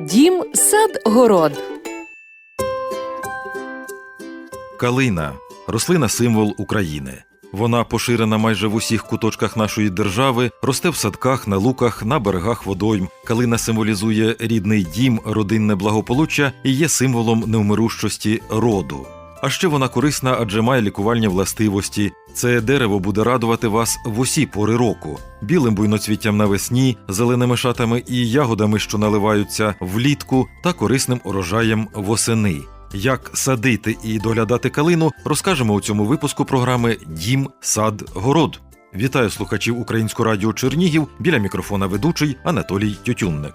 Дім, сад, город. Калина рослина символ України. Вона поширена майже в усіх куточках нашої держави, росте в садках, на луках, на берегах водойм. Калина символізує рідний дім, родинне благополуччя і є символом невмирущості роду. А ще вона корисна, адже має лікувальні властивості. Це дерево буде радувати вас в усі пори року, білим буйноцвіттям навесні, зеленими шатами і ягодами, що наливаються влітку, та корисним урожаєм восени. Як садити і доглядати калину, розкажемо у цьому випуску програми Дім, сад, город. Вітаю слухачів Українського радіо Чернігів біля мікрофона ведучий Анатолій Тютюнник.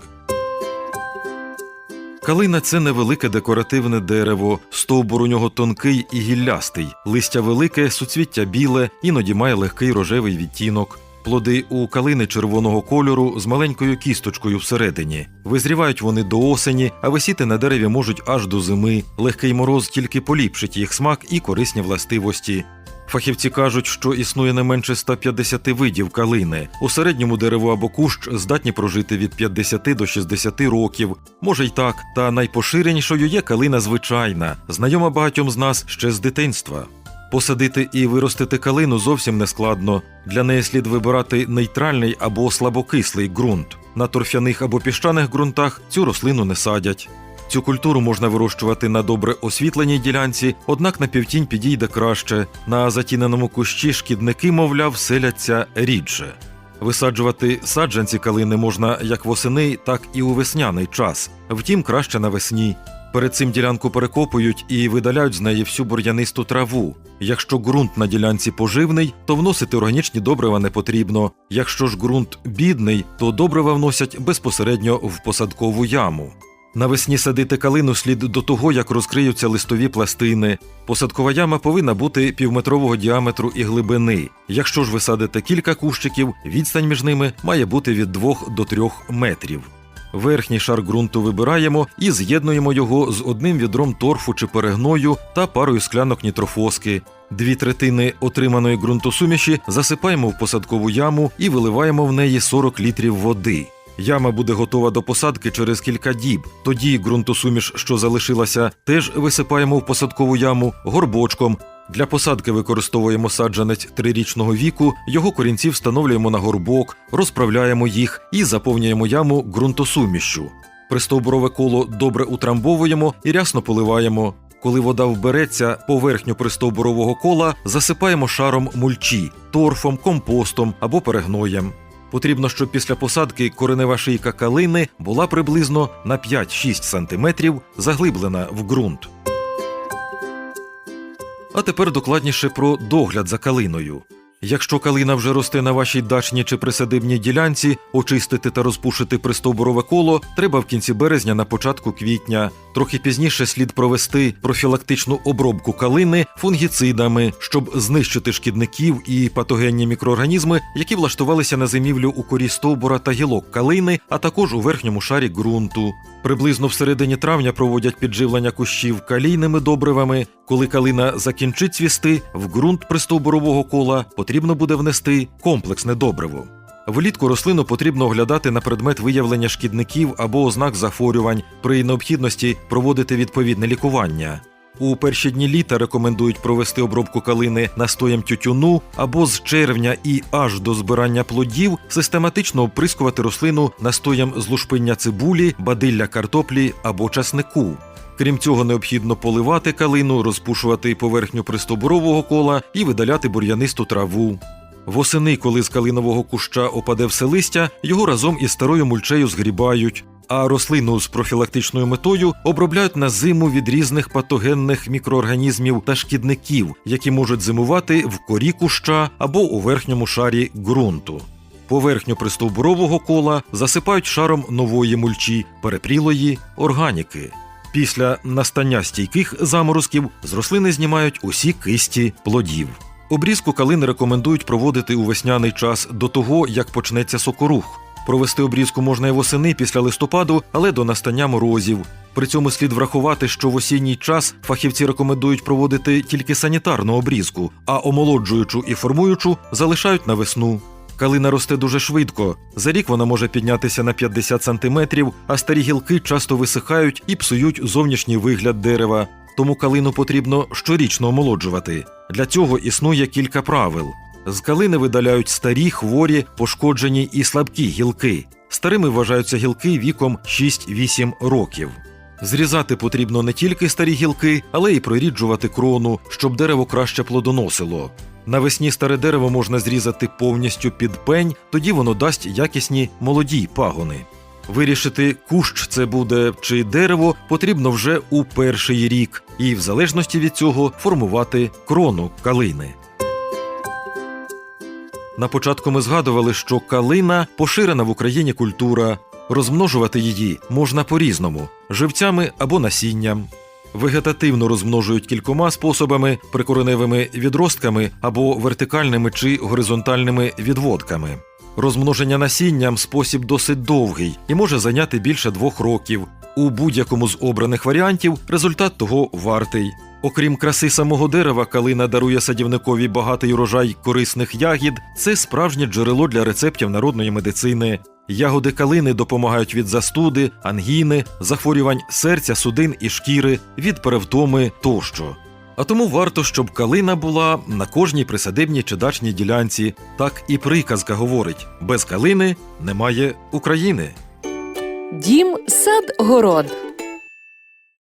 Калина це невелике декоративне дерево, стовбур у нього тонкий і гіллястий, листя велике, суцвіття біле, іноді має легкий рожевий відтінок. Плоди у калини червоного кольору з маленькою кісточкою всередині. Визрівають вони до осені, а висіти на дереві можуть аж до зими. Легкий мороз тільки поліпшить їх смак і корисні властивості. Фахівці кажуть, що існує не менше 150 видів калини. У середньому дерево або кущ здатні прожити від 50 до 60 років. Може й так, та найпоширенішою є калина звичайна, знайома багатьом з нас ще з дитинства. Посадити і виростити калину зовсім не складно. Для неї слід вибирати нейтральний або слабокислий ґрунт. На торфяних або піщаних ґрунтах цю рослину не садять. Цю культуру можна вирощувати на добре освітленій ділянці, однак на півтінь підійде краще. На затіненому кущі шкідники, мовляв, селяться рідше. Висаджувати саджанці калини можна як восени, так і у весняний час. Втім, краще навесні. Перед цим ділянку перекопують і видаляють з неї всю бур'янисту траву. Якщо ґрунт на ділянці поживний, то вносити органічні добрива не потрібно. Якщо ж ґрунт бідний, то добрива вносять безпосередньо в посадкову яму. Навесні садити калину слід до того, як розкриються листові пластини. Посадкова яма повинна бути півметрового діаметру і глибини. Якщо ж ви садите кілька кущиків, відстань між ними має бути від 2 до 3 метрів. Верхній шар ґрунту вибираємо і з'єднуємо його з одним відром торфу чи перегною та парою склянок нітрофоски. Дві третини отриманої ґрунтосуміші засипаємо в посадкову яму і виливаємо в неї 40 літрів води. Яма буде готова до посадки через кілька діб. Тоді ґрунтосуміш, що залишилася, теж висипаємо в посадкову яму горбочком. Для посадки використовуємо саджанець трирічного віку, його корінці встановлюємо на горбок, розправляємо їх і заповнюємо яму ґрунтосумішшю. Пристовбурове коло добре утрамбовуємо і рясно поливаємо. Коли вода вбереться, поверхню пристовбурового кола засипаємо шаром мульчі, торфом, компостом або перегноєм. Потрібно, щоб після посадки коренева шийка калини була приблизно на 5-6 см заглиблена в ґрунт. А тепер докладніше про догляд за калиною. Якщо калина вже росте на вашій дачній чи присадибній ділянці, очистити та розпушити пристовбурове коло треба в кінці березня на початку квітня. Трохи пізніше слід провести профілактичну обробку калини фунгіцидами, щоб знищити шкідників і патогенні мікроорганізми, які влаштувалися на зимівлю у корі стовбура та гілок калини, а також у верхньому шарі ґрунту. Приблизно в середині травня проводять підживлення кущів калійними добривами. Коли калина закінчить цвісти, в ґрунт пристовбурового кола потрібно буде внести комплексне добриво. Влітку рослину потрібно оглядати на предмет виявлення шкідників або ознак захворювань, при необхідності проводити відповідне лікування. У перші дні літа рекомендують провести обробку калини настоєм тютюну або з червня і аж до збирання плодів систематично оприскувати рослину настоєм з лушпиння цибулі, бадилля картоплі або часнику. Крім цього, необхідно поливати калину, розпушувати поверхню пристовбурового кола і видаляти бур'янисту траву. Восени, коли з калинового куща опаде все листя, його разом із старою мульчею згрібають, а рослину з профілактичною метою обробляють на зиму від різних патогенних мікроорганізмів та шкідників, які можуть зимувати в корі куща або у верхньому шарі ґрунту. Поверхню пристовбурового кола засипають шаром нової мульчі, перепрілої органіки. Після настання стійких заморозків з рослини знімають усі кисті плодів. Обрізку калини рекомендують проводити у весняний час до того, як почнеться сокорух. Провести обрізку можна і восени після листопаду, але до настання морозів. При цьому слід врахувати, що в осінній час фахівці рекомендують проводити тільки санітарну обрізку, а омолоджуючу і формуючу залишають на весну. Калина росте дуже швидко. За рік вона може піднятися на 50 сантиметрів, а старі гілки часто висихають і псують зовнішній вигляд дерева. Тому калину потрібно щорічно омолоджувати. Для цього існує кілька правил. З калини видаляють старі, хворі, пошкоджені і слабкі гілки. Старими вважаються гілки віком 6-8 років. Зрізати потрібно не тільки старі гілки, але й проріджувати крону, щоб дерево краще плодоносило. Навесні старе дерево можна зрізати повністю під пень, тоді воно дасть якісні молоді пагони. Вирішити, кущ це буде чи дерево потрібно вже у перший рік, і в залежності від цього формувати крону калини. На початку ми згадували, що калина поширена в Україні культура. Розмножувати її можна по-різному живцями або насінням. Вегетативно розмножують кількома способами прикореневими відростками або вертикальними чи горизонтальними відводками. Розмноження насінням спосіб досить довгий і може зайняти більше двох років. У будь-якому з обраних варіантів результат того вартий. Окрім краси самого дерева, калина дарує садівникові багатий урожай корисних ягід. Це справжнє джерело для рецептів народної медицини. Ягоди калини допомагають від застуди, ангіни, захворювань серця, судин і шкіри, від перевтоми тощо. А тому варто, щоб калина була на кожній присадибній чи дачній ділянці. Так і приказка говорить: без калини немає України. Дім сад город.